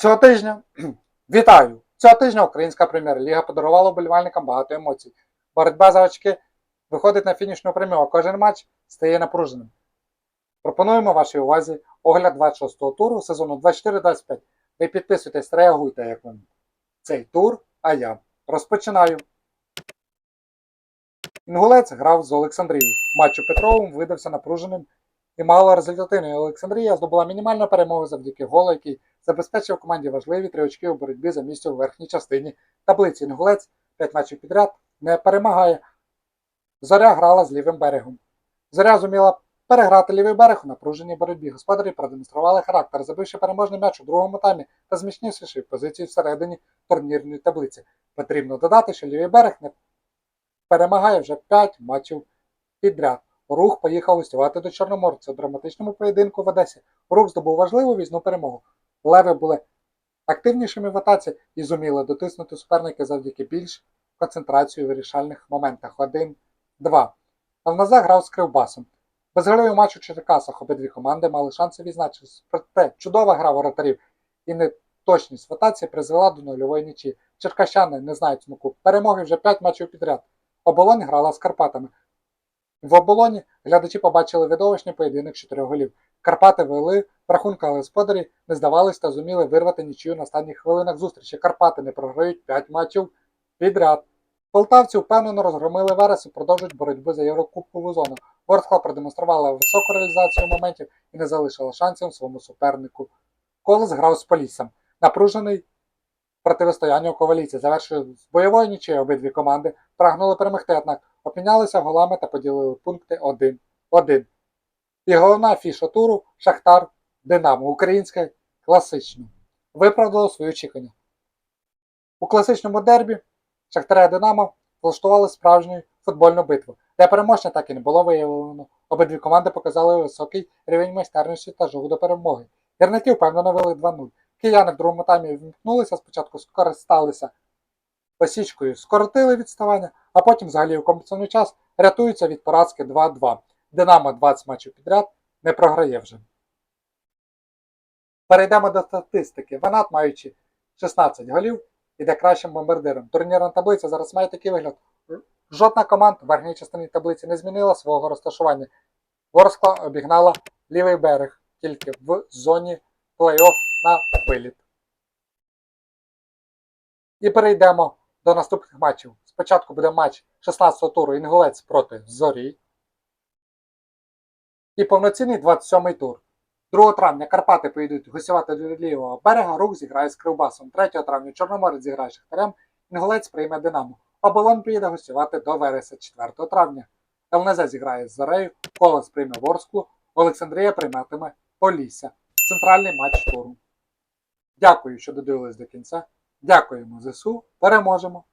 Цього тижня вітаю! Цього тижня Українська прем'єр-ліга подарувала вболівальникам багато емоцій. Боротьба за очки виходить на фінішну пряму, а кожен матч стає напруженим. Пропонуємо вашій увазі огляд 26-го туру сезону 24-25. Ви підписуйтесь, реагуйте, як вам цей тур, а я розпочинаю. Інгулець грав з Олександрією. Матч у Петровому видався напруженим і мало малорезультативним. Олександрія здобула мінімальну перемогу завдяки голу, який забезпечив команді важливі три очки у боротьбі за місце у верхній частині таблиці. Інгулець 5 матчів підряд не перемагає. Зоря грала з лівим берегом. Зоря зуміла переграти лівий берег у напруженій боротьбі. Господарі продемонстрували характер, забивши переможний м'яч у другому таймі та зміцнивши позиції всередині турнірної таблиці. Потрібно додати, що лівий берег не перемагає вже 5 матчів підряд. Рух поїхав гостювати до Чорноморця у драматичному поєдинку в Одесі. Рух здобув важливу візну перемогу. Леви були активнішими в атаці і зуміли дотиснути суперника завдяки більш концентрації у вирішальних моментах. 1-2. Алназа грав з Кривбасом. Безгольовий матч у Черкасах обидві команди мали шанси відзначитися. Проте чудова гра воротарів і неточність в атаці призвела до нульової нічі. Черкащани не знають смаку. Перемоги вже 5 матчів підряд. Оболонь грала з Карпатами. В оболоні глядачі побачили видовищний поєдинок чотирьох голів. Карпати вели але господарі не здавались та зуміли вирвати нічию на останніх хвилинах зустрічі. Карпати не програють 5 матчів підряд. Полтавці впевнено розгромили Верес і продовжують боротьбу за Єврокубкову зону. Ворскла продемонструвала високу реалізацію моментів і не залишила шансів своєму супернику. Колес грав з Поліссям. Напружений протистояння у коваліці. Завершує з бойової нічої обидві команди, прагнули перемогти, однак опінялися голами та поділили пункти 1-1. І головна фіша туру Шахтар Динамо. Українське класично. Виправдало свої очікування. У класичному дербі Шахтаря Динамо влаштували справжню футбольну битву, де переможця так і не було виявлено. Обидві команди показали високий рівень майстерності та жогу до перемоги. Гірники впевнено вели 2-0. Кияни в другому таймі вмкнулися, спочатку скористалися осічкою, скоротили відставання, а потім взагалі у компенсований час рятуються від поразки 2-2. Динамо 20 матчів підряд не програє вже. Перейдемо до статистики. Ванат, маючи 16 голів, іде кращим бомбардиром. Турнірна таблиця зараз має такий вигляд. Жодна команда в верхній частині таблиці не змінила свого розташування. Ворскла обігнала лівий берег тільки в зоні плей-офф на виліт. І перейдемо до наступних матчів. Спочатку буде матч 16-го туру Інгулець проти Зорі. І повноцінний 27-й тур. 2 травня Карпати поїдуть гостювати до лівого берега, рух зіграє з Кривбасом. 3 травня Чорноморець зіграє Шахтарем, Інгулець прийме Динамо. Оболон поїде гостювати до Вереса 4 травня. ЛНЗ зіграє з Зарею, Колос прийме Ворсклу, Олександрія прийматиме Полісся. Центральний матч туру. Дякую, що додивились до кінця. Дякуємо ЗСУ. Переможемо!